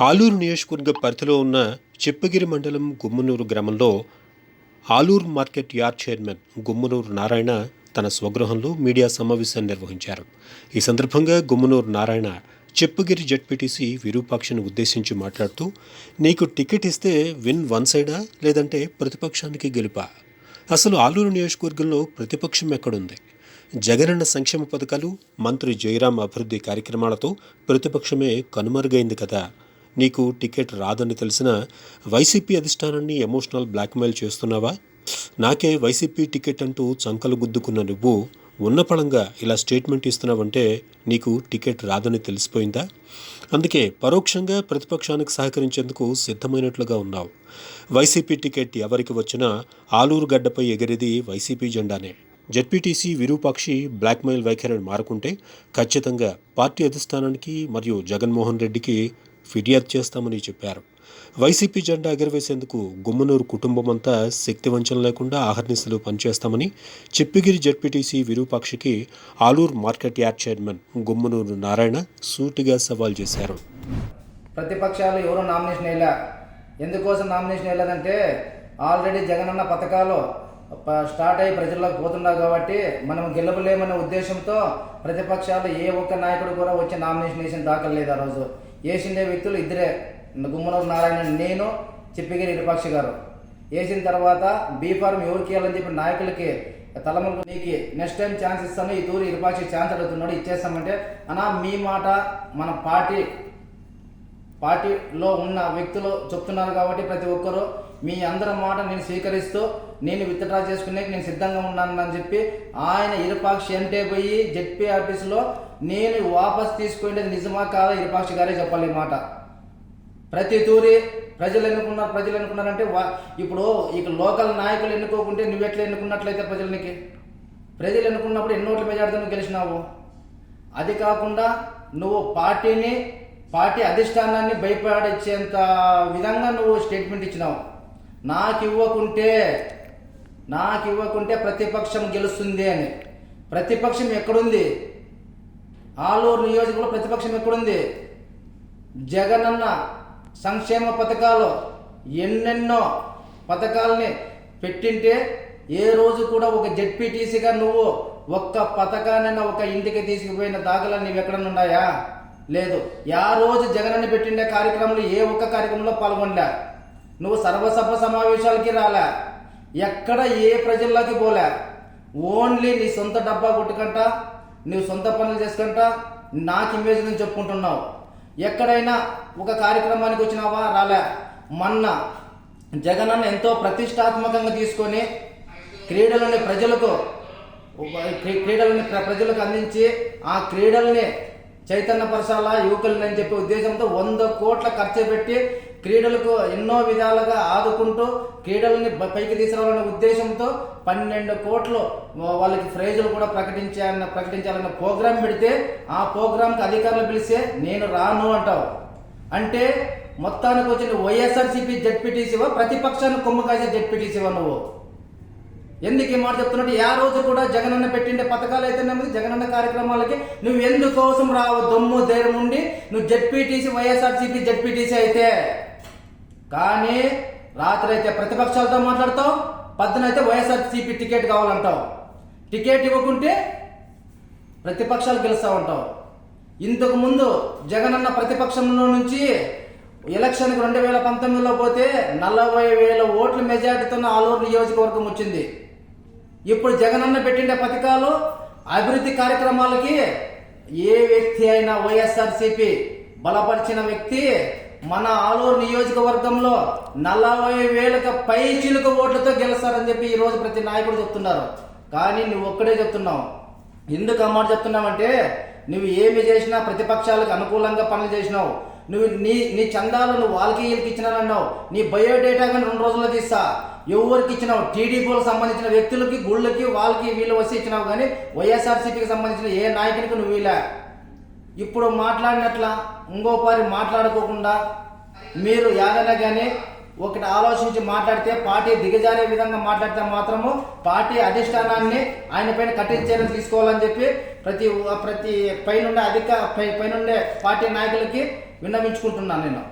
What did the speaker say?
ఆలూరు నియోజకవర్గ పరిధిలో ఉన్న చిప్పగిరి మండలం గుమ్మనూరు గ్రామంలో Alur market yard chairman Gummanur Narayana తన స్వగృహంలో మీడియా సమావేశాన్ని నిర్వహించారు. ఈ సందర్భంగా గుమ్మనూరు నారాయణ చిప్పగిరి జడ్పీటీసీ విరూపాక్షను ఉద్దేశించి మాట్లాడుతూ నీకు టికెట్ ఇస్తే విన్ వన్ సైడా లేదంటే ప్రతిపక్షానికి గెలుపా? అసలు ఆలూరు నియోజకవర్గంలో ప్రతిపక్షం ఎక్కడుంది? జగనన్న సంక్షేమ పథకాలు మంత్రి జయరాం అభివృద్ధి కార్యక్రమాలతో ప్రతిపక్షమే కనుమరుగైంది కదా. నీకు టికెట్ రాదని తెలిసిన వైసీపీ అధిష్టానాన్ని ఎమోషనల్ బ్లాక్మెయిల్ చేస్తున్నావా? నాకే వైసీపీ టికెట్ అంటూ చంకలు గుద్దుకున్న నువ్వు ఉన్నపళంగా ఇలా స్టేట్మెంట్ ఇస్తున్నావంటే నీకు టికెట్ రాదని తెలిసిపోయిందా? అందుకే పరోక్షంగా ప్రతిపక్షానికి సహకరించేందుకు సిద్ధమైనట్లుగా ఉన్నావు. వైసీపీ టికెట్ ఎవరికి వచ్చినా ఆలూరు గడ్డపై ఎగిరేది వైసీపీ జెండానే. జడ్పీటీసీ విరూపాక్షి బ్లాక్మెయిల్ వైఖరిని మారుకుంటే ఖచ్చితంగా పార్టీ అధిష్టానానికి మరియు జగన్మోహన్ రెడ్డికి ఫిర్యాదు చేస్తామని చెప్పారు. వైసీపీ జెండా ఎగరవేసేందుకు గుమ్మనూరు కుటుంబం అంతా శక్తివంచన లేకుండా ఆహర్నిశలు పనిచేస్తామని Chippagiri ZPTC విరూపాక్షికి Alur market yard chairman Gummanur Narayana సూటిగా సవాల్ చేశారు. ప్రతిపక్షాలు ఎవరు నామినేషన్ వేయలే? ఎందుకోసం నామినేషన్ వేయలేదంటే ఆల్రెడీ జగనన్న పథకాలు స్టార్ట్ అయ్యి ప్రజల్లోకి పోతున్నారు కాబట్టి మనం గెలవలేమనే ఉద్దేశంతో ప్రతిపక్షాలు ఏ ఒక్క నాయకుడు కూడా వచ్చి నామినేషన్ వేసిన దాఖలు లేదు ఆ రోజు. వేసిండే వ్యక్తులు ఇద్దరే. గుమ్మనూరు నారాయణ నేను చెప్పిగిరి ఇరుపాక్షి గారు. వేసిన తర్వాత బీ ఫార్మ్ ఎవరికి ఇవ్వాలని చెప్పి నాయకులకి తలములకు నీకు నెక్స్ట్ టైం ఛాన్స్ ఇస్తాను. ఈ తూరి ఇరుపాక్షి ఛాన్స్ అడుగుతున్నాడు. ఇచ్చేస్తామంటే అన్నా మీ మాట మన పార్టీ పార్టీలో ఉన్న వ్యక్తులు చెప్తున్నారు కాబట్టి ప్రతి ఒక్కరూ మీ అందరి మాట నేను స్వీకరిస్తూ నేను విత్డ్రా చేసుకునే నేను సిద్ధంగా ఉన్నాను అని చెప్పి ఆయన ఇరుపాక్షి అంటే పోయి జెడ్పీ ఆఫీసులో నేను వాపస్ తీసుకునేది నిజమా కాదా ఇరుపాక్షి గారే చెప్పాలి మాట. ప్రతి తూరి ప్రజలు ఎన్నుకున్నారు ప్రజలు ఎన్నుకున్నారంటే వా- ఇప్పుడు ఇక లోకల్ నాయకులు ఎన్నుకోకుంటే నువ్వెట్లా ఎన్నుకున్నట్లయితే ప్రజలకి ప్రజలు ఎన్నుకున్నప్పుడు ఎన్నోట్ల మెజార్టీతో నువ్వు గెలిచినావు? అది కాకుండా నువ్వు పార్టీని పార్టీ అధిష్టానాన్ని భయపడించేంత విధంగా నువ్వు స్టేట్మెంట్ ఇచ్చినావు. నాకు ఇవ్వకుంటే నాకు ఇవ్వకుంటే ప్రతిపక్షం గెలుస్తుంది అని. ప్రతిపక్షం ఎక్కడుంది? ఆలూరు నియోజకవర్గంలో ప్రతిపక్షం ఎక్కడుంది? జగనన్న సంక్షేమ పథకాలు ఎన్నెన్నో పథకాలని పెట్టింటే ఏ రోజు కూడా ఒక జెడ్పీటీసీగా నువ్వు ఒక్క పథకాన్నైనా ఒక ఇంటికి తీసుకుపోయిన దాఖలా నీవు ఎక్కడన్నా ఉన్నాయా? లేదు. యా రోజు జగనన్న పెట్టిండే కార్యక్రమంలో ఏ ఒక్క కార్యక్రమంలో పాల్గొనలే. నువ్వు సర్వసభ సమావేశాలకి రాలే. ఎక్కడ ఏ ప్రజల్లోకి పోలే. ఓన్లీ నీ సొంత డబ్బా కొట్టుకంట నువ్వు సొంత పనులు చేసుకుంటా నాకు ఇమేజ్ నుంచి చెప్పుకుంటున్నావు. ఎక్కడైనా ఒక కార్యక్రమానికి వచ్చినావా? రాలే. మొన్న జగనన్న ఎంతో ప్రతిష్టాత్మకంగా తీసుకొని క్రీడలని ప్రజలకు క్రీడలని ప్ర- ప్రజలకు అందించి ఆ క్రీడల్ని చైతన్య పరశాల యువకులని అని చెప్పే ఉద్దేశంతో వంద కోట్ల ఖర్చు పెట్టి క్రీడలకు ఎన్నో విధాలుగా ఆదుకుంటూ క్రీడలని పైకి తీసుకురావాలనే ఉద్దేశంతో పన్నెండు కోట్లు వాళ్ళకి ప్రైజులు కూడా ప్రకటించాలన్న ప్రకటించాలన్న ప్రోగ్రాం పెడితే ఆ ప్రోగ్రాంకి అధికారులు పిలిస్తే నేను రాను అంటావు. అంటే మొత్తానికి వచ్చిన వైఎస్ఆర్సీపీ జడ్పీటీసీవా? ప్రతిపక్షాన్ని కొమ్ము కాసే జడ్పీటీసీవా నువ్వు? ఎందుకు ఈ మాట చెప్తున్నట్టు? ఏ రోజు కూడా జగనన్న పెట్టిండే పథకాలు అయితే నెమ్మది జగనన్న కార్యక్రమాలకి నువ్వు ఎందుకోసం రావు? దమ్ము ధైర్యం ఉండి నువ్వు జడ్పీటీసీ వైఎస్ఆర్సీపీ జడ్పీటీసీ అయితే. కానీ రాత్రి అయితే ప్రతిపక్షాలతో మాట్లాడతావు పద్దనైతే వైఎస్ఆర్సీపీ టికెట్ కావాలంటావు. టికెట్ ఇవ్వకుంటే ప్రతిపక్షాలు గెలుస్తా ఉంటావు ఇంతకు ముందు జగనన్న ప్రతిపక్షంలో నుంచి ఎలక్షన్కి రెండు వేల పంతొమ్మిదిలో పోతే నలభై వేల ఓట్ల మెజార్టీతో ఆలూరు నియోజకవర్గం వచ్చింది. ఇప్పుడు జగనన్న పెట్టిన పథకాలు అభివృద్ధి కార్యక్రమాలకి ఏ వ్యక్తి అయినా వైఎస్ఆర్సీపీ బలపరిచిన వ్యక్తి మన ఆలూరు నియోజకవర్గంలో నలభై వేలకు పై చిలుక ఓట్లతో గెలుస్తారని చెప్పి ఈరోజు ప్రతి నాయకుడు చెప్తున్నారు. కానీ నువ్వు ఒక్కడే చెప్తున్నావు. ఎందుకు అమ్మాట చెప్తున్నావంటే నువ్వు ఏమి చేసినా ప్రతిపక్షాలకు అనుకూలంగా పనులు చేసినావు. నువ్వు నీ నీ చందాలను నువ్వు వాళ్ళకి వీళ్ళకి ఇచ్చినానన్నావు. నీ బయోడేటా కానీ రెండు రోజుల్లో తీస్తా. ఎవరికి ఇచ్చినావు? టీడీపీలకు సంబంధించిన వ్యక్తులకి గుళ్ళకి వాళ్ళకి వీళ్ళు వచ్చి ఇచ్చినావు కానీ వైఎస్ఆర్సీపీకి సంబంధించిన ఏ నాయకునికి నువ్వు ఇలా ఇప్పుడు మాట్లాడినట్ల ఇంకోపారి మాట్లాడుకోకుండా మీరు ఏదైనా కానీ ఒకటి ఆలోచించి మాట్లాడితే పార్టీ దిగజారే విధంగా మాట్లాడితే మాత్రము పార్టీ అధిష్టానాన్ని ఆయన పైన కఠిన చర్యలు తీసుకోవాలని చెప్పి ప్రతి ప్రతి పైనుండే అధిక పై పైనుండే పార్టీ నాయకులకి విన్నవించుకుంటున్నాను నేను.